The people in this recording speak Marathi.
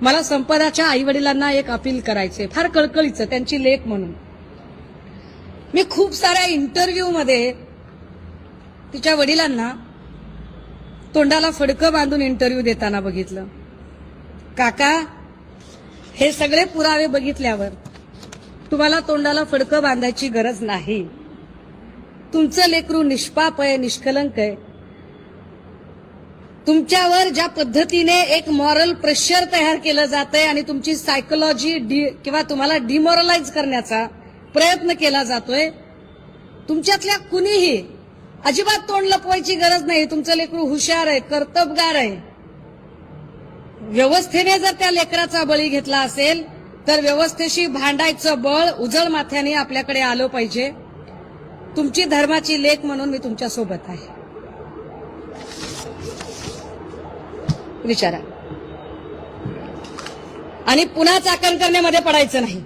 मला संपदाच्या आई वडिलांना एक अपील करायचे फार कळकळीचं त्यांची लेख म्हणून. मी खूप साऱ्या इंटरव्ह्यू मध्ये तिच्या वडिलांना तोंडाला फडकं बांधून इंटरव्ह्यू देताना बघितलं. काका हे सगळे पुरावे बघितल्यावर तुम्हाला तोंडाला फडकं बांधायची गरज नाही. तुमचं लेकरू निष्पाप आहे निष्कलंक आहे. तुमच्यावर ज्या पद्धतीने एक मॉरल प्रेशर तयार केलं जात आहे आणि तुमची सायकोलॉजी किंवा तुम्हाला डिमॉरलाइज करण्याचा प्रयत्न केला जातोय तुमच्यातल्या कुणीही अजिबात तोंड लपवायची गरज नाही. तुमचं लेकरू हुशार आहे कर्तबगार आहे. व्यवस्थेने जर त्या लेकराचा बळी घेतला असेल तर व्यवस्थेशी भांडायचं बळ उजळ माथ्याने आपल्याकडे आलं पाहिजे. तुमची धर्माची लेख म्हणून मी तुमच्यासोबत आहे. विचारा. आणि पुन्हा चाकण करण्यामध्ये पडायचं नाही.